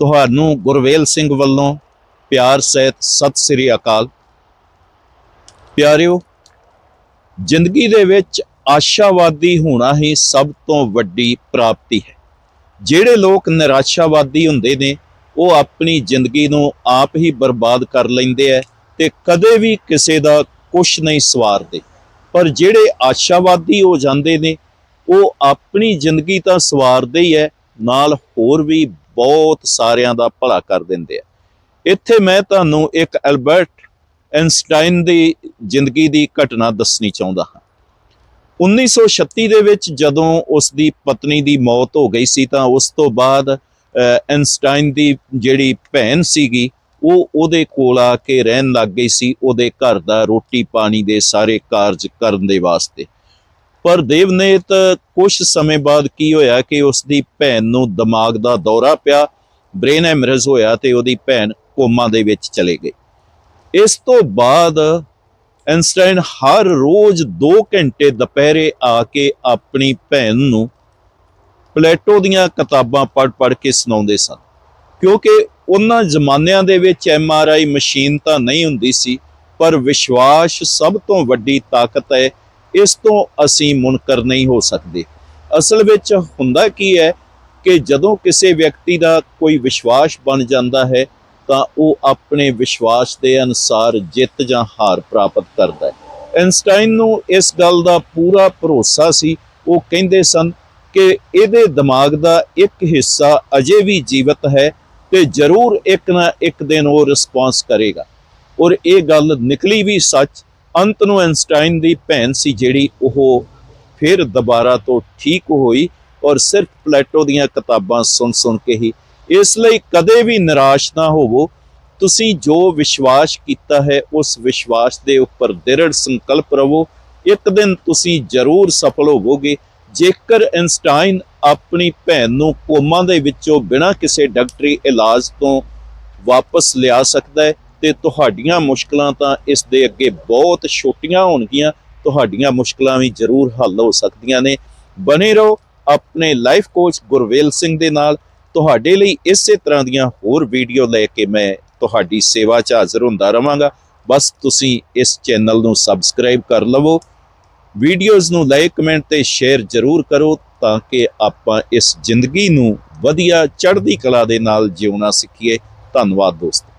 ਤੁਹਾਨੂੰ ਗੁਰਵੇਲ ਸਿੰਘ ਵੱਲੋਂ ਪਿਆਰ ਸਹਿਤ ਸਤਿ ਸ੍ਰੀ ਅਕਾਲ। ਪਿਆਰਿਓ, ਜ਼ਿੰਦਗੀ ਦੇ ਵਿੱਚ ਆਸ਼ਾਵਾਦੀ ਹੋਣਾ ਹੀ ਸਭ ਤੋਂ ਵੱਡੀ ਪ੍ਰਾਪਤੀ ਹੈ। ਜਿਹੜੇ ਲੋਕ ਨਿਰਾਸ਼ਾਵਾਦੀ ਹੁੰਦੇ ਨੇ, ਉਹ ਆਪਣੀ ਜ਼ਿੰਦਗੀ ਨੂੰ ਆਪ ਹੀ ਬਰਬਾਦ ਕਰ ਲੈਂਦੇ ਐ ਤੇ ਕਦੇ ਵੀ ਕਿਸੇ ਦਾ ਕੁਝ ਨਹੀਂ ਸਵਾਰਦੇ। ਪਰ ਜਿਹੜੇ ਆਸ਼ਾਵਾਦੀ ਹੋ ਜਾਂਦੇ ਨੇ, ਉਹ ਆਪਣੀ ਜ਼ਿੰਦਗੀ ਤਾਂ ਸਵਾਰਦੇ ਹੀ ਐ ਨਾਲ ਹੋਰ ਵੀ ਬਹੁਤ ਸਾਰਿਆਂ ਦਾ ਭਲਾ ਕਰ ਦਿੰਦੇ ਆ। ਇੱਥੇ ਮੈਂ ਤੁਹਾਨੂੰ ਇੱਕ ਐਲਬਰਟ ਐਨਸਟਾਈਨ ਦੀ ਜ਼ਿੰਦਗੀ ਦੀ ਘਟਨਾ ਦੱਸਣੀ ਚਾਹੁੰਦਾ ਹਾਂ। 1936 ਦੇ ਵਿੱਚ ਜਦੋਂ ਉਸ ਦੀ ਪਤਨੀ ਦੀ ਮੌਤ ਹੋ ਗਈ ਸੀ ਤਾਂ ਉਸ ਤੋਂ ਬਾਅਦ ਅਹ, ਐਨਸਟਾਈਨ ਦੀ ਜਿਹੜੀ ਭੈਣ ਸੀਗੀ ਉਹ ਉਹਦੇ ਕੋਲ ਆ ਕੇ ਰਹਿਣ ਲੱਗ ਗਈ ਸੀ ਉਹਦੇ ਘਰ ਦਾ ਰੋਟੀ ਪਾਣੀ ਦੇ ਸਾਰੇ ਕਾਰਜ ਕਰਨ ਦੇ ਵਾਸਤੇ। ਪਰ ਦੇਵਨੇਤ ਕੁਝ ਸਮੇਂ ਬਾਅਦ ਕੀ ਹੋਇਆ ਕਿ ਉਸ ਦੀ ਭੈਣ ਨੂੰ ਦਿਮਾਗ ਦਾ ਦੌਰਾ ਪਿਆ, ਬ੍ਰੇਨ ਹੈਮਰੇਜ ਹੋਇਆ ਤੇ ਉਹਦੀ ਭੈਣ ਕੋਮਾ ਦੇ ਵਿੱਚ ਚਲੇ ਗਈ। ਇਸ ਤੋਂ ਬਾਅਦ ਐਨਸਟਾਈਨ ਹਰ ਰੋਜ਼ 2 ਘੰਟੇ ਦੁਪਹਿਰੇ ਆ ਕੇ ਆਪਣੀ ਭੈਣ ਨੂੰ ਪਲੇਟੋ ਦੀਆਂ ਕਿਤਾਬਾਂ ਪੜ੍ਹ ਪੜ੍ਹ ਕੇ ਸੁਣਾਉਂਦੇ ਸਨ। ਕਿਉਂਕਿ ਉਹਨਾਂ ਜ਼ਮਾਨਿਆਂ ਦੇ ਵਿੱਚ ਐਮ ਆਰ ਆਈ ਮਸ਼ੀਨ ਤਾਂ ਨਹੀਂ ਹੁੰਦੀ ਸੀ, ਪਰ ਵਿਸ਼ਵਾਸ ਸਭ ਤੋਂ ਵੱਡੀ ਤਾਕਤ ਹੈ ਇਸ ਤੋਂ ਅਸੀਂ ਮੁਨਕਰ ਨਹੀਂ ਹੋ ਸਕਦੇ। ਅਸਲ ਵਿੱਚ ਹੁੰਦਾ ਕੀ ਹੈ ਕਿ ਜਦੋਂ ਕਿਸੇ ਵਿਅਕਤੀ ਦਾ ਕੋਈ ਵਿਸ਼ਵਾਸ ਬਣ ਜਾਂਦਾ ਹੈ, ਤਾਂ ਉਹ ਆਪਣੇ ਵਿਸ਼ਵਾਸ ਦੇ ਅਨੁਸਾਰ ਜਿੱਤ ਜਾਂ ਹਾਰ ਪ੍ਰਾਪਤ ਕਰਦਾ ਹੈ। ਐਨਸਟਾਈਨ ਨੂੰ ਇਸ ਗੱਲ ਦਾ ਪੂਰਾ ਭਰੋਸਾ ਸੀ। ਉਹ ਕਹਿੰਦੇ ਸਨ ਕਿ ਇਹਦੇ ਦਿਮਾਗ ਦਾ ਇੱਕ ਹਿੱਸਾ ਅਜੇ ਵੀ ਜੀਵਤ ਹੈ ਤੇ ਜ਼ਰੂਰ ਇੱਕ ਨਾ ਇੱਕ ਦਿਨ ਉਹ ਰਿਸਪੌਂਸ ਕਰੇਗਾ। ਔਰ ਇਹ ਗੱਲ ਨਿਕਲੀ ਵੀ ਸੱਚ ਅੰਤ ਨੂੰ ਐਨਸਟਾਈਨ ਦੀ ਭੈਣ ਸੀ ਜਿਹੜੀ ਉਹ ਫਿਰ ਦੁਬਾਰਾ ਤੋਂ ਠੀਕ ਹੋਈ ਔਰ ਸਿਰਫ ਪਲੇਟੋ ਦੀਆਂ ਕਿਤਾਬਾਂ ਸੁਣ ਸੁਣ ਕੇ ਹੀ ਇਸ ਲਈ ਕਦੇ ਵੀ ਨਿਰਾਸ਼ ਨਾ ਹੋਵੋ। ਤੁਸੀਂ ਜੋ ਵਿਸ਼ਵਾਸ ਕੀਤਾ ਹੈ, ਉਸ ਵਿਸ਼ਵਾਸ ਦੇ ਉੱਪਰ ਦ੍ਰਿੜ ਸੰਕਲਪ ਰਵੋ ਇੱਕ ਦਿਨ ਤੁਸੀਂ ਜ਼ਰੂਰ ਸਫਲ ਹੋਵੋਗੇ। ਜੇਕਰ ਐਨਸਟਾਈਨ ਆਪਣੀ ਭੈਣ ਨੂੰ ਕੋਮਾ ਦੇ ਵਿੱਚੋਂ ਬਿਨਾਂ ਕਿਸੇ ਡਾਕਟਰੀ ਇਲਾਜ ਤੋਂ ਵਾਪਸ ਲਿਆ ਸਕਦਾ ਹੈ ਤੇ ਤੁਹਾਡੀਆਂ ਮੁਸ਼ਕਲਾਂ ਤਾਂ ਇਸ ਦੇ ਅੱਗੇ ਬਹੁਤ ਛੋਟੀਆਂ ਹੋਣਗੀਆਂ, ਤੁਹਾਡੀਆਂ ਮੁਸ਼ਕਲਾਂ ਵੀ ਜ਼ਰੂਰ ਹੱਲ ਹੋ ਸਕਦੀਆਂ ਨੇ। ਬਨੇ ਰਹੋ ਆਪਣੇ ਲਾਈਫ ਕੋਚ ਗੁਰਵੇਲ ਸਿੰਘ ਦੇ ਨਾਲ। ਤੁਹਾਡੇ ਲਈ ਇਸੇ ਤਰ੍ਹਾਂ ਦੀਆਂ ਹੋਰ ਵੀਡੀਓ ਲੈ ਕੇ ਮੈਂ ਤੁਹਾਡੀ ਸੇਵਾ 'ਚ ਹਾਜ਼ਰ ਹੁੰਦਾ ਰਵਾਂਗਾ। ਬਸ ਤੁਸੀਂ ਇਸ ਚੈਨਲ ਨੂੰ ਸਬਸਕ੍ਰਾਈਬ ਕਰ ਲਵੋ। ਵੀਡੀਓਜ਼ ਨੂੰ ਲਾਈਕ, ਕਮੈਂਟ ਤੇ ਸ਼ੇਅਰ ਜ਼ਰੂਰ ਕਰੋ ਤਾਂ ਕਿ ਆਪਾਂ ਇਸ ਜ਼ਿੰਦਗੀ ਨੂੰ ਵਧੀਆ ਚੜ੍ਹਦੀ ਕਲਾ ਦੇ ਨਾਲ ਜਿਉਣਾ ਸਿੱਖੀਏ। ਧੰਨਵਾਦ ਦੋਸਤੋ।